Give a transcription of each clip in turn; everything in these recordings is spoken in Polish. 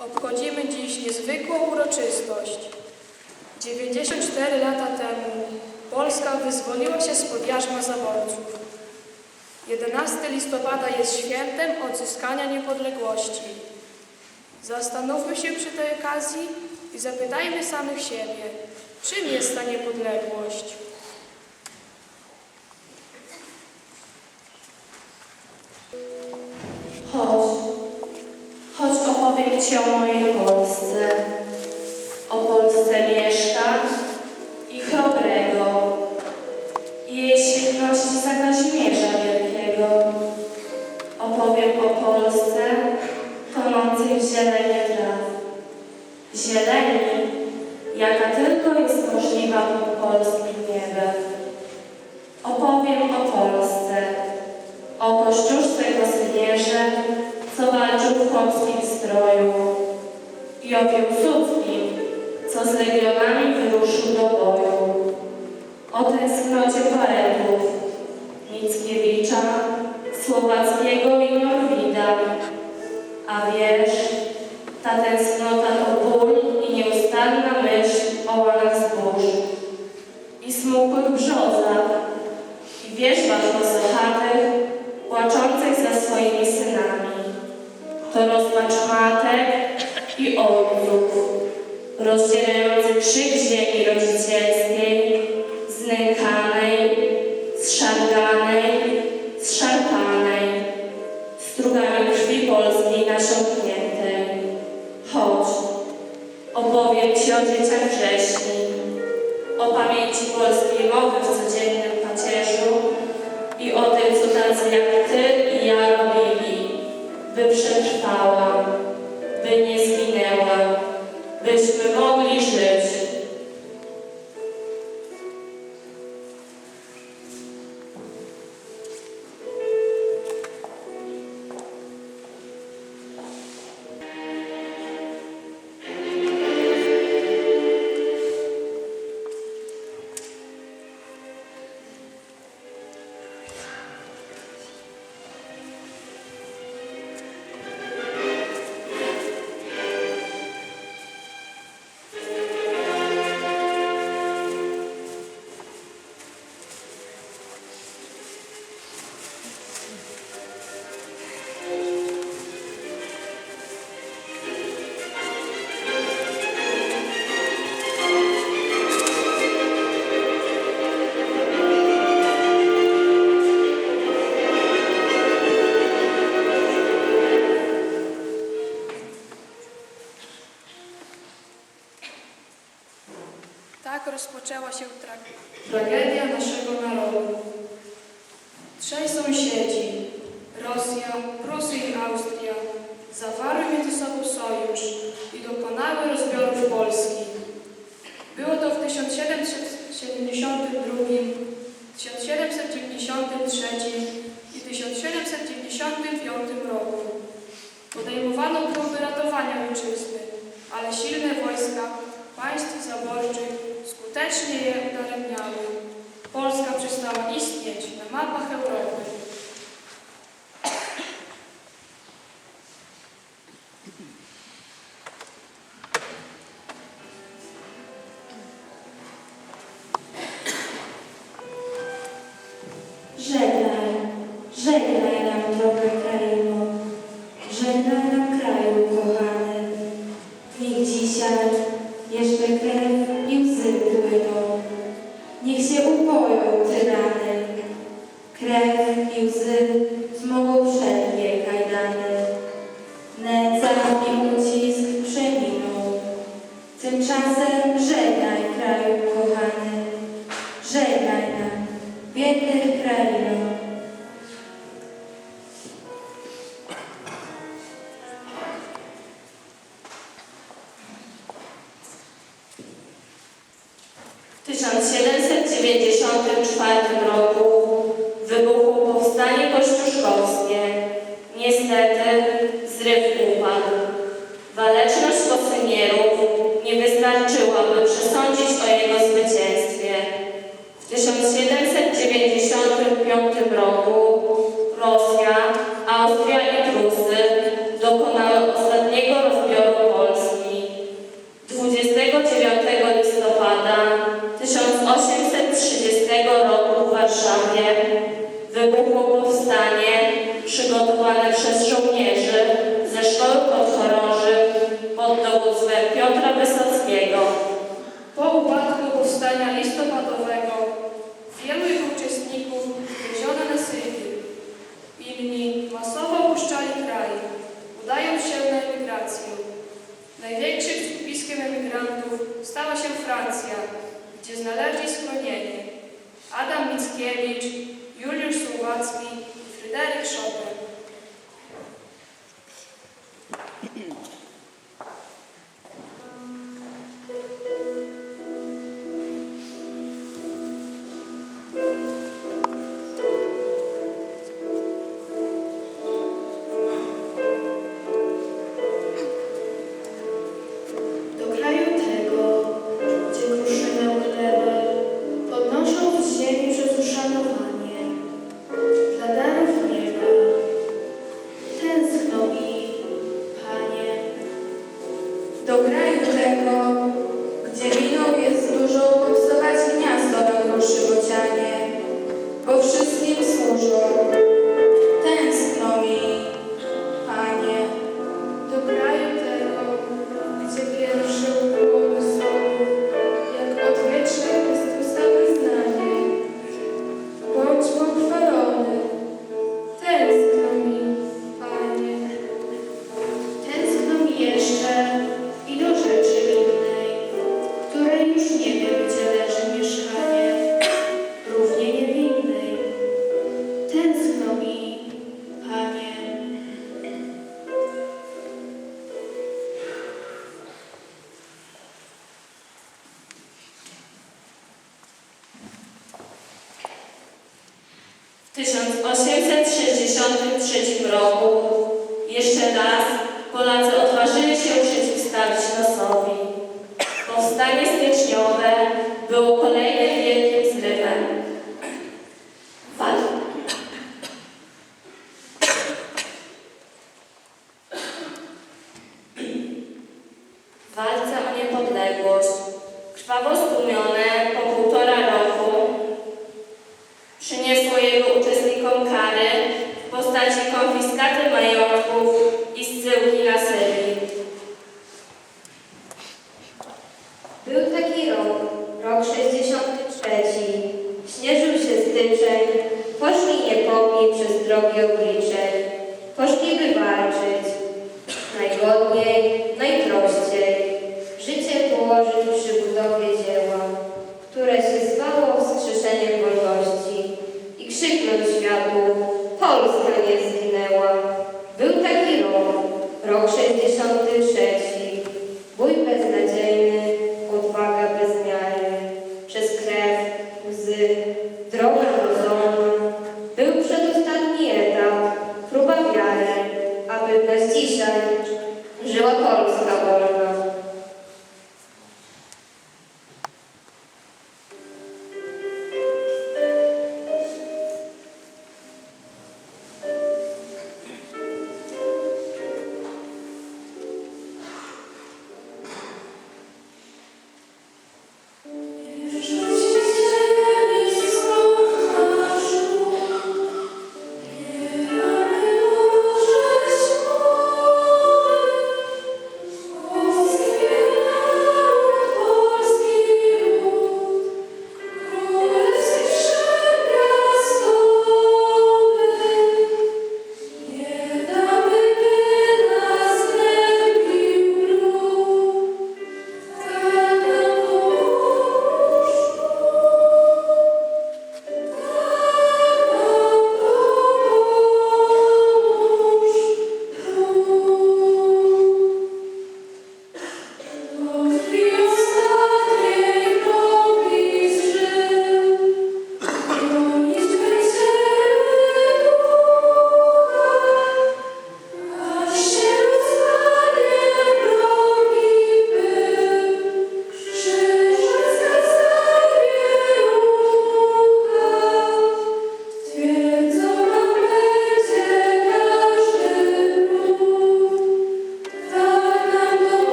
Obchodzimy dziś niezwykłą uroczystość. 94 lata temu Polska wyzwoliła się spod jarzma zaborców. 11 listopada jest świętem odzyskania niepodległości. Zastanówmy się przy tej okazji i zapytajmy samych siebie, czym jest ta niepodległość? Ci o mojej Polsce. O Polsce mieszka i chrobrego, i jej świetności za Kazimierza Wielkiego. Opowiem o Polsce tonącej w zieleni traw. Zieleni, jaka tylko jest możliwa pod polskim niebem. Opowiem o Polsce, o kościuszce Kosymierze, co walczył w polskim stroju i o Piłsudskim, co z legionami wyruszył do boju. O tęsknocie poetów Mickiewicza, Słowackiego i Norwida. A wiesz, ta tęsknota rozdzierający krzyk ziemi rodzicielskiej, rozpoczęła się tra- tragedia naszego narodu. Trzej sąsiedzi, Rosja, Prusy i Austria, zawarły między sobą sojusz i dokonały rozbiorów Polski. Było to w 1772, 1793 i 1795 roku. Podejmowano próby ratowania ojczyzny, ale silne wojska państw zaborczych skutecznie je udaremniały. Polska przestała istnieć na mapach Europy. 1795 roku Mickiewicz, establishing Życie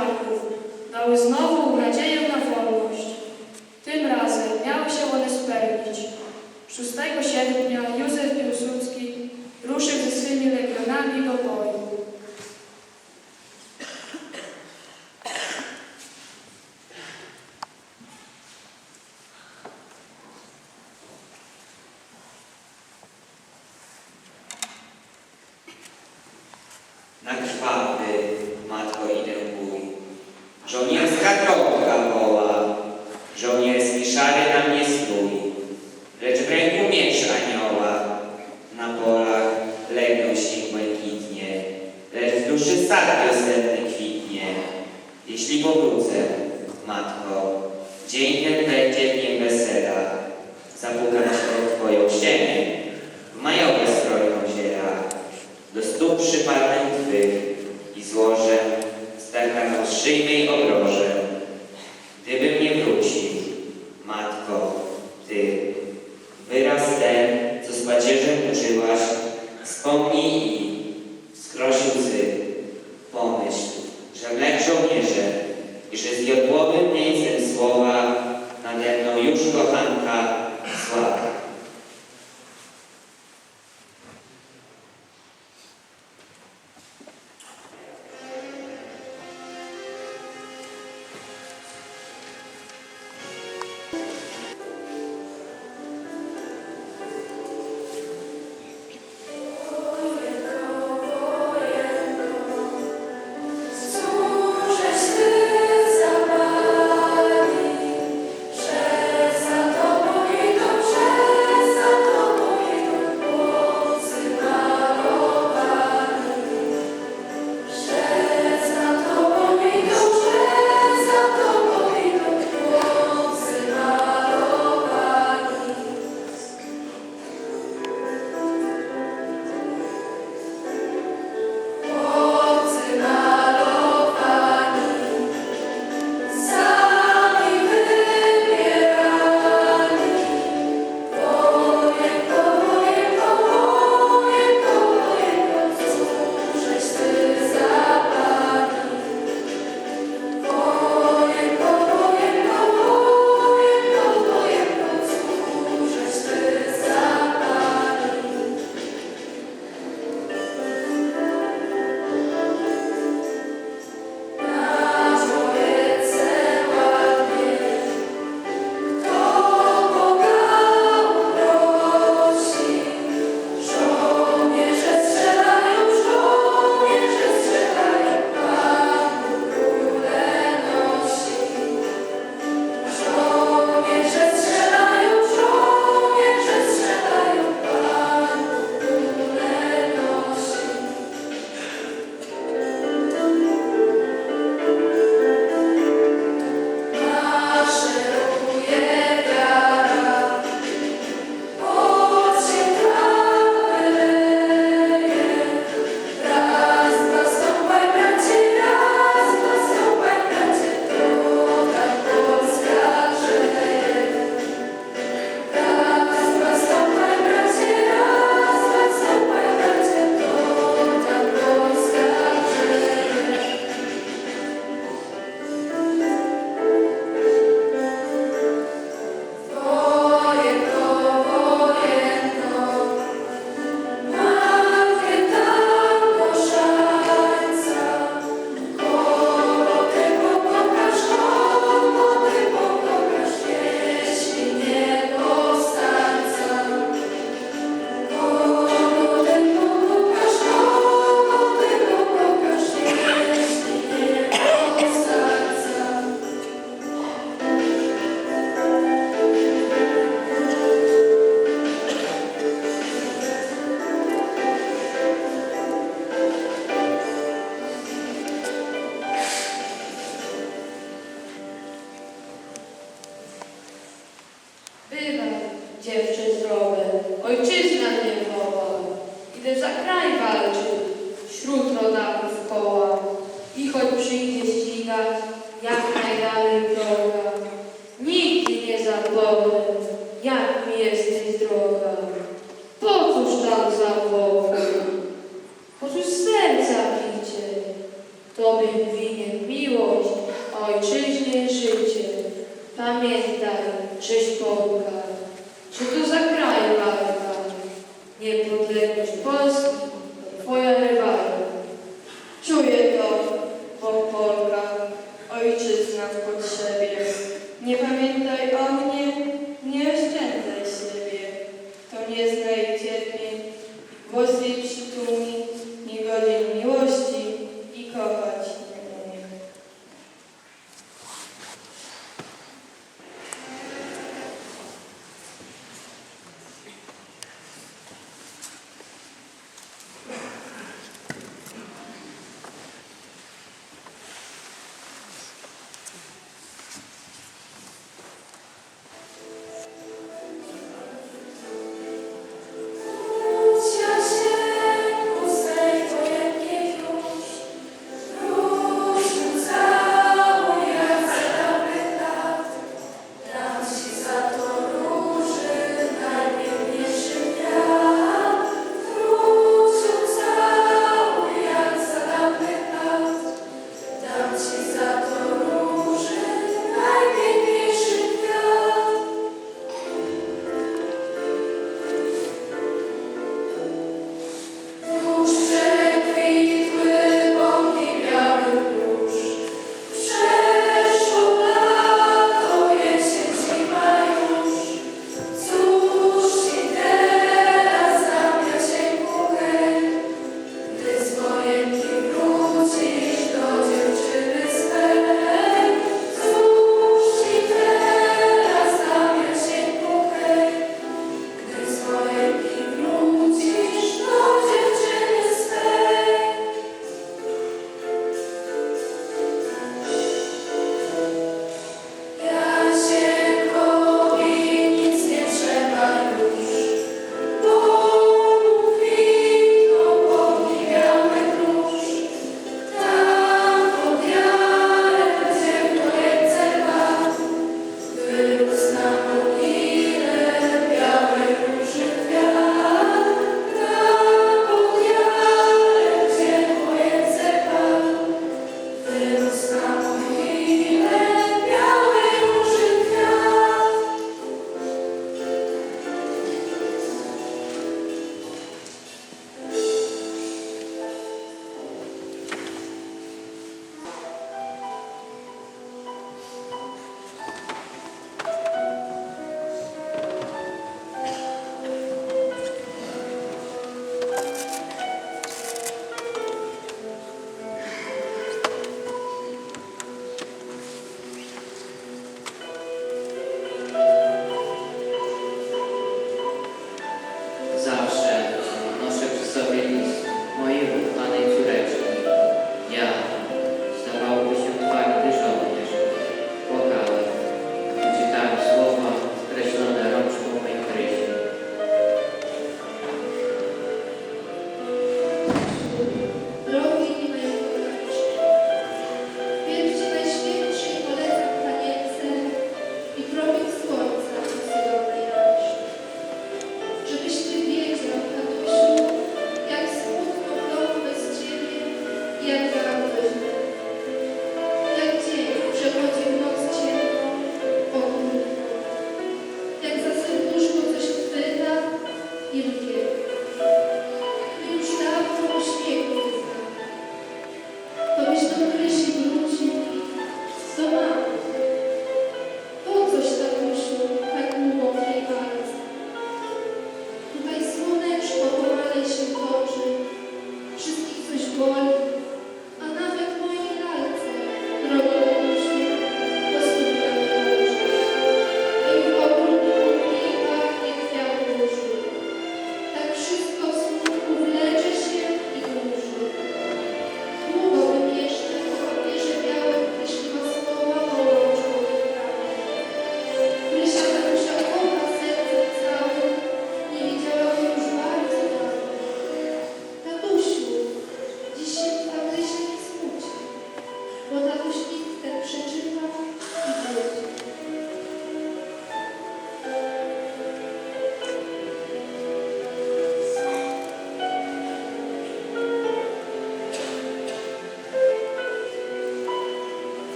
легко, дали знову dzień jak mi jesteś droga. Po cóż tak zawoła? Po cóż serca bicie? Tobie winien miłość, ojczyźnie życie. Pamiętaj, czyś Polka, czy to za kraj walka, niepodległość Polski.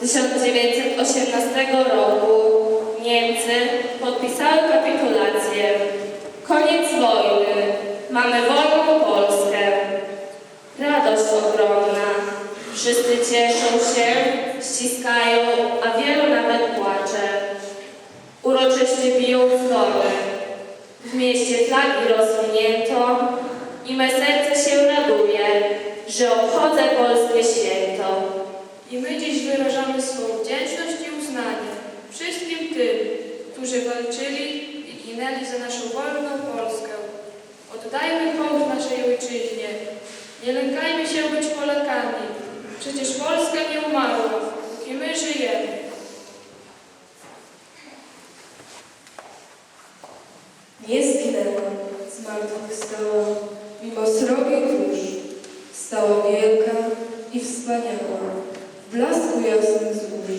1918 roku Niemcy podpisały kapitulację. Koniec wojny. Mamy wolną Polskę. Radość ogromna. Wszyscy cieszą się, ściskają, a wielu nawet płacze. Uroczyście biją dzwony. W mieście flagi rozwinięto i me serce się raduje, że obchodzę polskie święto. I my dziś wyrażamy swą wdzięczność i uznanie wszystkim tym, którzy walczyli i ginęli za naszą wolną Polskę. Oddajmy hołd naszej ojczyźnie. Nie lękajmy się być Polakami. Przecież Polska nie umarła, póki my żyjemy. Nie zginęła, zmartwychwstała, mimo srogich burz. Stała wielka i wspaniała, w blasku jasnych zbóż.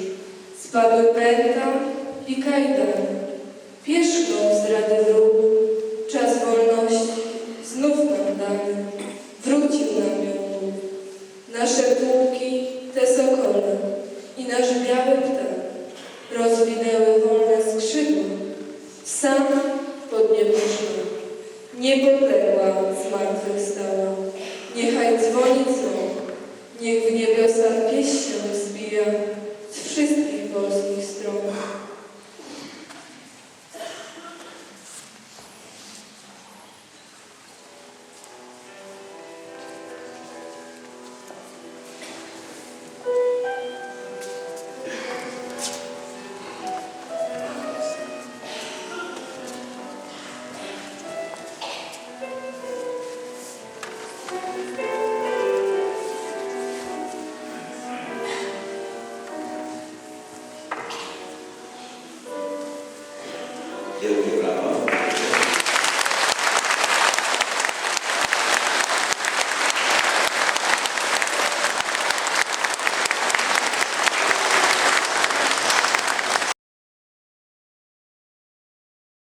Spadły pęta i kajdany, pierzchną zdrady wróg. Czas wolności znów nam dany, wrócił nam ją. Nasze pułki, te sokole i nasz biały ptak rozwinęły wolne skrzydła. Sam pod niebo. Niepodległa zmartwychwstała. Niechaj dzwoni dzwon, niech w niebiosach